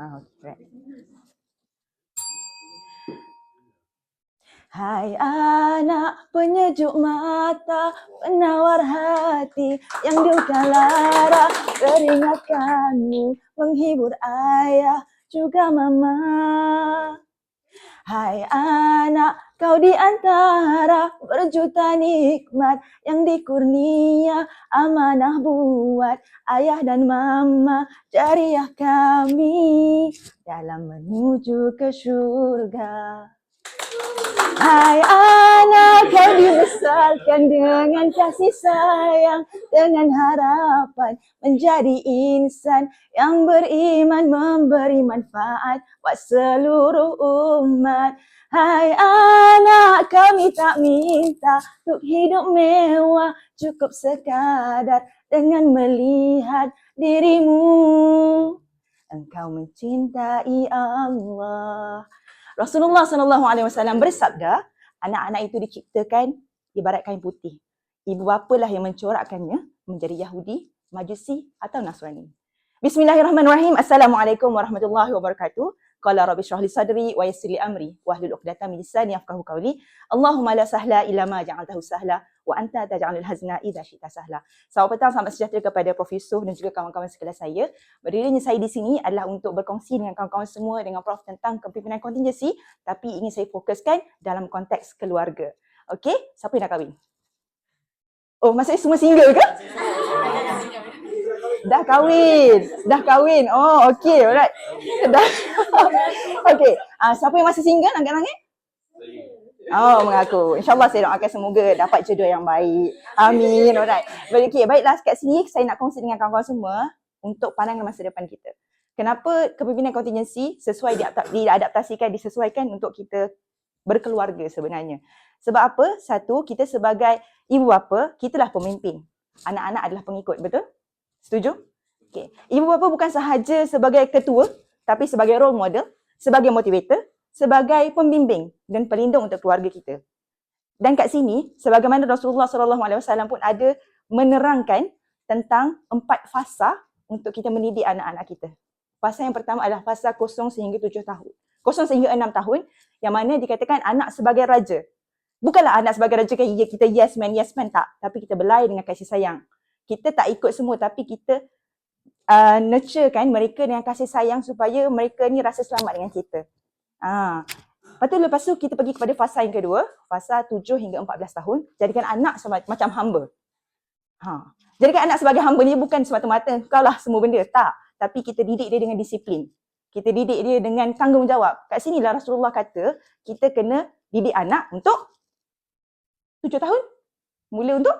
Ah, okay. Hai anak penyejuk mata, penawar hati yang duka lara teringatkanmu menghibur ayah juga mama. Hai anak kau di antara berjuta nikmat yang dikurnia amanah buat ayah dan mama jariah kami dalam menuju ke surga. Hai anak kau dibesarkan dengan kasih sayang Dengan harapan menjadi insan yang beriman memberi manfaat buat seluruh umat. Hai anak kami tak minta untuk hidup mewah Cukup sekadar dengan melihat dirimu. Engkau mencintai Allah Rasulullah sallallahu alaihi wasallam bersabda, anak-anak itu diciptakan ibarat kain putih. Ibu bapalah yang mencorakkannya menjadi Yahudi, Majusi atau Nasrani. Bismillahirrahmanirrahim. Assalamualaikum warahmatullahi wabarakatuh. Qala rabbi shrah li sadri wa yassir li amri wa hlul 'uqdatam min lisani yafqahu qawli. Allahumma la sahla illa ma ja'altahu sahla wa anta taj'alul hazna idza syi'ta sahla. Selamat petang, selamat sejahtera kepada Prof Yusof dan juga kawan-kawan sekelas saya. Berdirinya saya di sini adalah untuk berkongsi dengan kawan-kawan semua dengan Prof tentang kepimpinan kontingensi tapi ingin saya fokuskan dalam konteks keluarga. Okey, siapa yang nak kahwin? Oh, maksudnya semua single ke? Dah kahwin. Dah kahwin. Oh, okey. Alright. Dah. okey. Uh, siapa yang masih single angkat tangan? Oh, mengaku. InsyaAllah saya doakan semoga dapat jodoh yang baik. Amin. Alright. Baik, okay. Baiklah, kat sini saya nak kongsi dengan kawan-kawan semua untuk pandangan masa depan kita. Kenapa kepimpinan kontingensi sesuai diadaptasikan, disesuaikan untuk kita berkeluarga sebenarnya. Sebab apa? Satu, kita sebagai ibu bapa, kitalah pemimpin. Anak-anak adalah pengikut, betul? Setuju? Okay. Ibu bapa bukan sahaja sebagai ketua, tapi sebagai role model, sebagai motivator, sebagai pembimbing dan pelindung untuk keluarga kita. Dan kat sini, sebagaimana Rasulullah SAW pun ada menerangkan tentang empat fasa untuk kita mendidik anak-anak kita. Fasa yang pertama adalah fasa kosong sehingga tujuh tahun. Kosong sehingga enam tahun yang mana dikatakan anak sebagai raja. Bukanlah anak sebagai raja kita yes man, yes man tak. Tapi kita belai dengan kasih sayang. Kita tak ikut semua tapi kita uh, nurture kan mereka dengan kasih sayang supaya mereka ni rasa selamat dengan kita. Ha. Lepas tu lepas tu kita pergi kepada fasa yang kedua, fasa tujuh hingga empat belas tahun. Jadikan anak macam hamba. Ha. Jadikan anak sebagai hamba ni bukan semata-mata kau lah semua benda. Tak tapi kita didik dia dengan disiplin. Kita didik dia dengan tanggungjawab. Kat sinilah Rasulullah kata kita kena didik anak untuk tujuh tahun. Mula untuk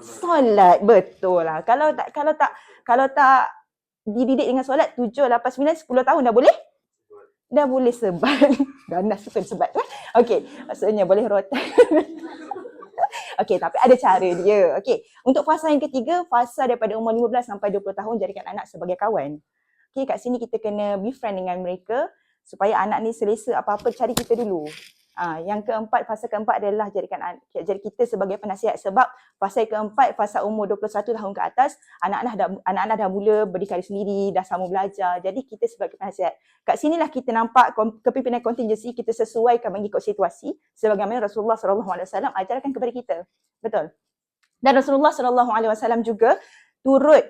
solat. Betul lah. Kalau tak kalau tak kalau tak dididik dengan solat tujuh, lapan, sembilan, sepuluh tahun dah boleh? Dah boleh sebat. dah nak suka sebat. Okey. Maksudnya boleh rotan. Okey, tapi ada cara dia. Okey, untuk fasa yang ketiga, fasa daripada umur 15 sampai 20 tahun jadikan anak sebagai kawan. Okey, kat sini kita kena befriend dengan mereka supaya anak ni selesa apa-apa cari kita dulu. Ha, yang keempat, fasa keempat adalah jadikan jadi kita sebagai penasihat sebab fasa keempat, fasa umur 21 tahun ke atas, anak-anak dah anak-anak dah mula berdikari sendiri, dah sama belajar. Jadi kita sebagai penasihat. Kat sinilah kita nampak kepimpinan kontingensi kita sesuaikan mengikut situasi sebagaimana Rasulullah SAW ajarkan kepada kita. Betul. Dan Rasulullah SAW juga turut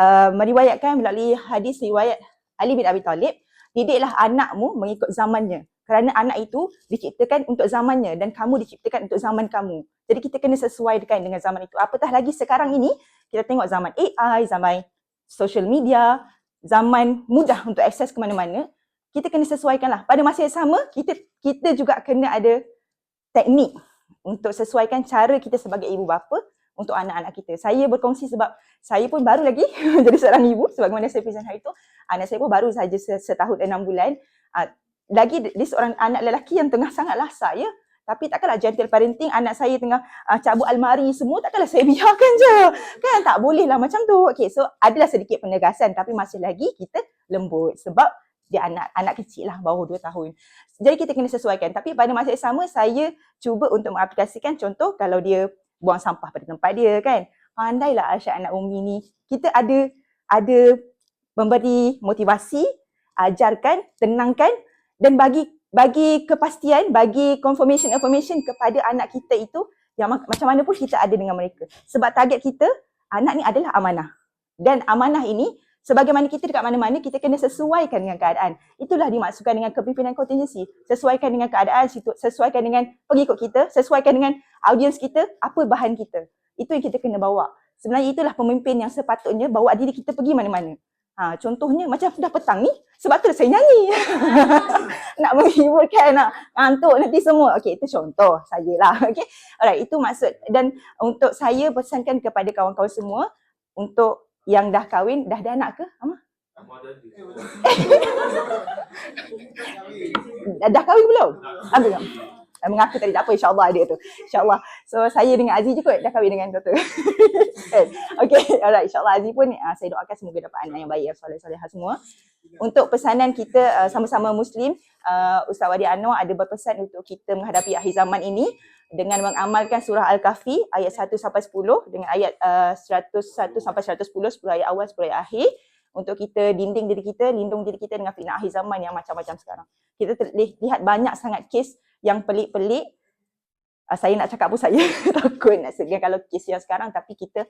uh, meriwayatkan melalui hadis riwayat Ali bin Abi Talib, didiklah anakmu mengikut zamannya kerana anak itu diciptakan untuk zamannya dan kamu diciptakan untuk zaman kamu. Jadi kita kena sesuaikan dengan zaman itu. Apatah lagi sekarang ini kita tengok zaman AI, zaman social media, zaman mudah untuk akses ke mana-mana. Kita kena sesuaikanlah. Pada masa yang sama, kita kita juga kena ada teknik untuk sesuaikan cara kita sebagai ibu bapa untuk anak-anak kita. Saya berkongsi sebab saya pun baru lagi jadi seorang ibu sebagaimana saya present hari itu. Anak saya pun baru saja setahun enam bulan. Lagi dia seorang anak lelaki yang tengah sangat lasak ya. Tapi takkanlah gentle parenting anak saya tengah uh, cabut almari semua takkanlah saya biarkan je. Kan tak boleh lah macam tu. Okay so adalah sedikit penegasan tapi masih lagi kita lembut sebab dia anak anak kecil lah bawah 2 tahun. Jadi kita kena sesuaikan. Tapi pada masa yang sama saya cuba untuk mengaplikasikan contoh kalau dia buang sampah pada tempat dia kan. Pandailah Aisyah anak Umi ni. Kita ada ada memberi motivasi ajarkan, tenangkan dan bagi bagi kepastian, bagi confirmation information kepada anak kita itu yang ma- macam mana pun kita ada dengan mereka. Sebab target kita anak ni adalah amanah. Dan amanah ini sebagaimana kita dekat mana-mana kita kena sesuaikan dengan keadaan. Itulah dimaksudkan dengan kepimpinan kontingensi. Sesuaikan dengan keadaan sesuaikan dengan pengikut kita, sesuaikan dengan audiens kita, apa bahan kita. Itu yang kita kena bawa. Sebenarnya itulah pemimpin yang sepatutnya bawa diri kita pergi mana-mana. Ha, contohnya macam dah petang ni, sebab tu saya nyanyi. nak menghiburkan, nak ngantuk nanti semua. Okey, itu contoh saya lah. Okey. Alright, itu maksud. Dan untuk saya pesankan kepada kawan-kawan semua, untuk yang dah kahwin, dah ada anak ke? Ama? Dah, dah kahwin belum? Ah, belum. Ah, Mengaku tadi tak apa, insyaAllah ada tu. InsyaAllah. So saya dengan Aziz je kot dah kahwin dengan doktor. Kan? okay, alright. InsyaAllah Aziz pun uh, saya doakan semoga dapat anak yang baik, soleh-solehah semua. Untuk pesanan kita uh, sama-sama Muslim, uh, Ustaz Wadi Anwar ada berpesan untuk kita menghadapi akhir zaman ini dengan mengamalkan surah Al-Kahfi ayat 1 sampai 10 dengan ayat uh, 101 sampai 110, 10 ayat awal, 10 ayat akhir untuk kita dinding diri kita, lindung diri kita dengan fitnah akhir zaman yang macam-macam sekarang. Kita ter- li- lihat banyak sangat kes yang pelik-pelik. Uh, saya nak cakap pun saya takut nak segan kalau kes yang sekarang tapi kita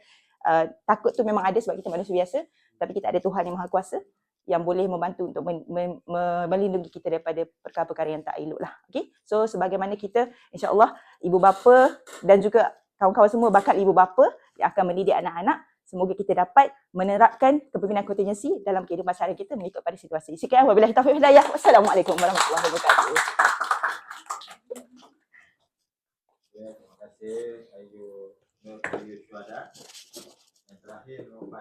uh, takut tu memang ada sebab kita manusia biasa tapi kita ada Tuhan yang Maha Kuasa yang boleh membantu untuk men, men, me- melindungi kita daripada perkara-perkara yang tak elok lah. Okay? So sebagaimana kita insyaAllah ibu bapa dan juga kawan-kawan semua bakal ibu bapa yang akan mendidik anak-anak Semoga kita dapat menerapkan kepimpinan kontingensi dalam kehidupan seharian kita mengikut pada situasi. Sekian wabillahi taufiq hidayah. Wassalamualaikum warahmatullahi wabarakatuh. Terima kasih Ayu Nur Ayu Syuhada. Yang terakhir Nur Faiz.